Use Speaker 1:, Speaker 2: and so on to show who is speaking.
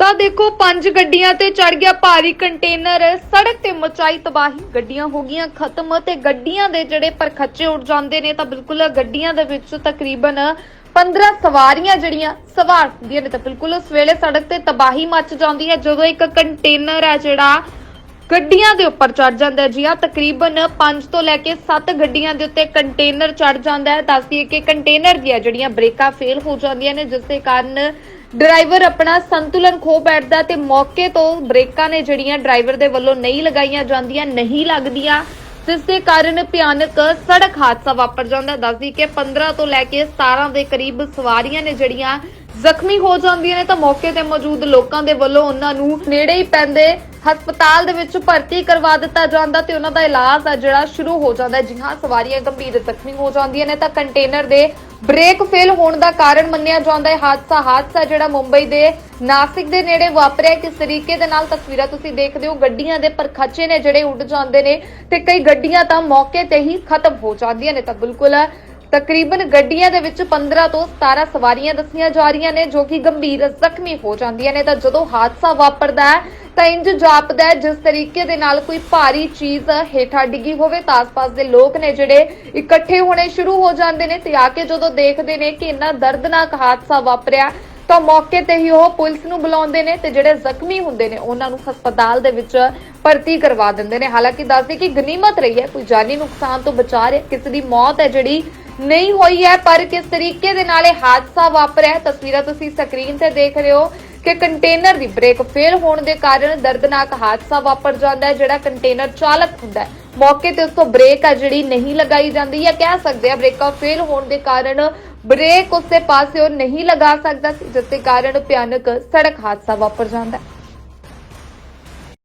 Speaker 1: ਤਾਂ ਦੇਖੋ, ਪੰਜ ਗੱਡੀਆਂ ਤੇ ਚੜ ਗਿਆ ਭਾਰੀ ਕੰਟੇਨਰ। ਸੜਕ ਤੇ ਮਚਾਈ ਤਬਾਹੀ। ਗੱਡੀਆਂ ਹੋ ਗਈਆਂ ਖਤਮ ਤੇ ਗੱਡੀਆਂ ਦੇ ਜਿਹੜੇ ਪਰਖੱਚੇ ਉੱਡ ਜਾਂਦੇ ਨੇ, ਤਾਂ ਬਿਲਕੁਲ ਗੱਡੀਆਂ ਦੇ ਵਿੱਚ ਤਕਰੀਬਨ 15 ਸਵਾਰੀਆਂ ਜਿਹੜੀਆਂ ਸਵਾਰ ਹੁੰਦੀਆਂ ਨੇ, ਤਾਂ ਬਿਲਕੁਲ ਉਸ ਵੇਲੇ ਸੜਕ ਤੇ ਤਬਾਹੀ ਮਚ ਜਾਂਦੀ ਹੈ। ਜਦੋਂ ਇੱਕ ਕੰਟੇਨਰ ਹੈ ਜਿਹੜਾ, ਗੱਡੀਆਂ ਦੇ ਉੱਪਰ ਚੜ ਜਾਂਦਾ ਜੀ। ਆ ਤਕਰੀਬਨ 5 ਤੋਂ ਲੈ ਕੇ 7 ਗੱਡੀਆਂ ਦੇ ਉੱਤੇ ਕੰਟੇਨਰ ਚੜ ਜਾਂਦਾ ਹੈ। ਦੱਸਦੀਏ ਕਿ ਕੰਟੇਨਰ ਦੀਆਂ ਜਿਹੜੀਆਂ ਬ੍ਰੇਕਾਂ ਫੇਲ ਹੋ ਜਾਂਦੀਆਂ ਨੇ, ਜਿਸ ਦੇ ਕਾਰਨ ਡਰਾਈਵਰ ਆਪਣਾ ਸੰਤੁਲਨ ਖੋ ਬੈਠਦਾ ਤੇ ਮੌਕੇ ਤੋਂ ਬ੍ਰੇਕਾਂ ਨੇ ਜਿਹੜੀਆਂ ਡਰਾਈਵਰ ਦੇ ਵੱਲੋਂ ਨਹੀਂ ਲਗਾਈਆਂ ਜਾਂਦੀਆਂ, ਨਹੀਂ ਲੱਗਦੀਆਂ, ਜਿਸ ਦੇ ਕਾਰਨ ਭਿਆਨਕ ਸੜਕ ਹਾਦਸਾ ਵਾਪਰ ਜਾਂਦਾ। ਦੱਸਦੀ ਕਿ 15 ਤੋਂ ਲੈ ਕੇ 17 ਦੇ ਕਰੀਬ ਸਵਾਰੀਆਂ ਨੇ ਜਿਹੜੀਆਂ ਜ਼ਖਮੀ ਹੋ ਜਾਂਦੀਆਂ ਨੇ ਤਾਂ ਮੌਕੇ ਤੇ ਮੌਜੂਦ ਲੋਕਾਂ ਦੇ ਵੱਲੋਂ ਉਹਨਾਂ ਨੂੰ ਨੇੜੇ ਹੀ ਪੈਂਦੇ ਹਸਪਤਾਲ ਦੇ ਵਿੱਚ ਭਰਤੀ ਕਰਵਾ ਦਿੱਤਾ ਜਾਂਦਾ ਤੇ ਉਹਨਾਂ ਦਾ ਇਲਾਜ ਆ ਜਿਹੜਾ ਸ਼ੁਰੂ ਹੋ ਜਾਂਦਾ ਜੀ ਹਾਂ ਸਵਾਰੀਆਂ ਗੰਭੀਰ ਜ਼ਖਮੀ ਹੋ ਜਾਂਦੀਆਂ ਨੇ ਤਾਂ ਕੰਟੇਨਰ ਦੇ ਬ੍ਰੇਕ ਫੇਲ ਹੋਣ ਦਾ ਕਾਰਨ ਮੰਨਿਆ ਜਾਂਦਾ ਹੈ। ਹਾਦਸਾ ਹਾਦਸਾ ਜਿਹੜਾ ਮੁੰਬਈ ਦੇ ਨਾਸਿਕ ਦੇ ਨੇੜੇ ਵਾਪਰਿਆ ਕਿਸ ਤਰੀਕੇ ਦੇ ਨਾਲ ਤਸਵੀਰਾਂ ਤੁਸੀਂ ਦੇਖਦੇ ਹੋ? ਗੱਡੀਆਂ ਦੇ ਪਰਖੱਚੇ ਨੇ ਜਿਹੜੇ ਉੱਡ ਜਾਂਦੇ ਨੇ ਤੇ ਕਈ ਗੱਡੀਆਂ ਤਾਂ ਮੌਕੇ ਤੇ ਹੀ ਖਤਮ ਹੋ ਜਾਂਦੀਆਂ ਨੇ। ਤਾਂ ਬਿਲਕੁਲ ਤਕਰੀਬਨ ਗੱਡੀਆਂ ਦੇ ਵਿੱਚ 15 ਤੋਂ 17 ਸਵਾਰੀਆਂ ਦੱਸੀਆਂ ਜਾ ਰਹੀਆਂ ਨੇ, ਜੋ ਕਿ ਗੰਭੀਰ ਜ਼ਖਮੀ ਹੋ ਜਾਂਦੀਆਂ ਨੇ। ਤਾਂ ਜਦੋਂ ਹਾਦਸਾ ਵਾਪਰਦਾ ਹੈ ਤਾਂ ਇੰਜ ਜਾਪਦਾ ਹੈ। ਜਿਸ ਤਰੀਕੇ ਦੇ ਨਾਲ ਕੋਈ ਭਾਰੀ ਚੀਜ਼ ਹੇਠਾਂ ਡਿੱਗੀ ਹੋਵੇ ਤਾਂ ਆਸ-ਪਾਸ ਦੇ ਲੋਕ ਨੇ ਜਿਹੜੇ ਇਕੱਠੇ ਹੋਣੇ ਸ਼ੁਰੂ ਹੋ ਜਾਂਦੇ ਨੇ ਤੇ ਆ ਕੇ ਜਦੋਂ ਦੇਖਦੇ ਨੇ ਕਿ ਇੰਨਾ ਦਰਦਨਾਕ ਹਾਦਸਾ ਵਾਪਰਿਆ, ਤਾਂ ਮੌਕੇ ਤੇ ਹੀ ਉਹ ਪੁਲਿਸ ਨੂੰ ਬੁਲਾਉਂਦੇ ਨੇ ਤੇ ਜਿਹੜੇ ਜ਼ਖਮੀ ਹੁੰਦੇ ਨੇ, ਉਹਨਾਂ ਨੂੰ ਹਸਪਤਾਲ ਦੇ ਵਿੱਚ ਭਰਤੀ ਕਰਵਾ ਦਿੰਦੇ ਨੇ। ਹਾਲਾਂਕਿ ਦੱਸਦੇ ਕਿ ਗਨੀਮਤ ਰਹੀ ਹੈ, ਕੋਈ ਜਾਨੀ ਨੁਕਸਾਨ ਤੋਂ ਬਚਾ ਰਿਹਾ, ਕਿਸੇ ਦੀ ਮੌਤ ਹੈ ਜਿਹੜੀ ਨਹੀਂ ਹੋਈ ਹੈ, ਪਰ ਕਿਸ ਤਰੀਕੇ ਦੇ ਨਾਲ ਇਹ ਹਾਦਸਾ ਵਾਪਰਿਆ ਤਸਵੀਰਾਂ ਤੁਸੀਂ ਸਕਰੀਨ ਤੇ ਦੇਖ ਰਹੇ ਹੋ ਕਿ ਕੰਟੇਨਰ ਦੀ ਬ੍ਰੇਕ ਫੇਲ ਹੋਣ ਦੇ ਕਾਰਨ ਦਰਦਨਾਕ ਹਾਦਸਾ ਵਾਪਰ ਜਾਂਦਾ ਹੈ, ਜਿਹੜਾ ਕੰਟੇਨਰ ਚਾਲਕ ਹੁੰਦਾ ਹੈ। ਮੌਕੇ ਤੇ ਉਸ ਤੋਂ ਬ੍ਰੇਕ ਆ ਜਿਹੜੀ ਨਹੀਂ ਲਗਾਈ ਜਾਂਦੀ ਜਾਂ ਕਹਿ ਸਕਦੇ ਆ ਬ੍ਰੇਕਾਂ ਫੇਲ ਹੋਣ ਦੇ ਕਾਰਨ ਬ੍ਰੇਕ ਉਸੇ ਪਾਸੇ ਉਹ ਨਹੀਂ ਲਗਾ ਸਕਦਾ ਸੀ, ਜਿਸ ਦੇ ਕਾਰਨ ਭਿਆਨਕ ਸੜਕ ਹਾਦਸਾ ਵਾਪਰ ਜਾਂਦਾ ਹੈ।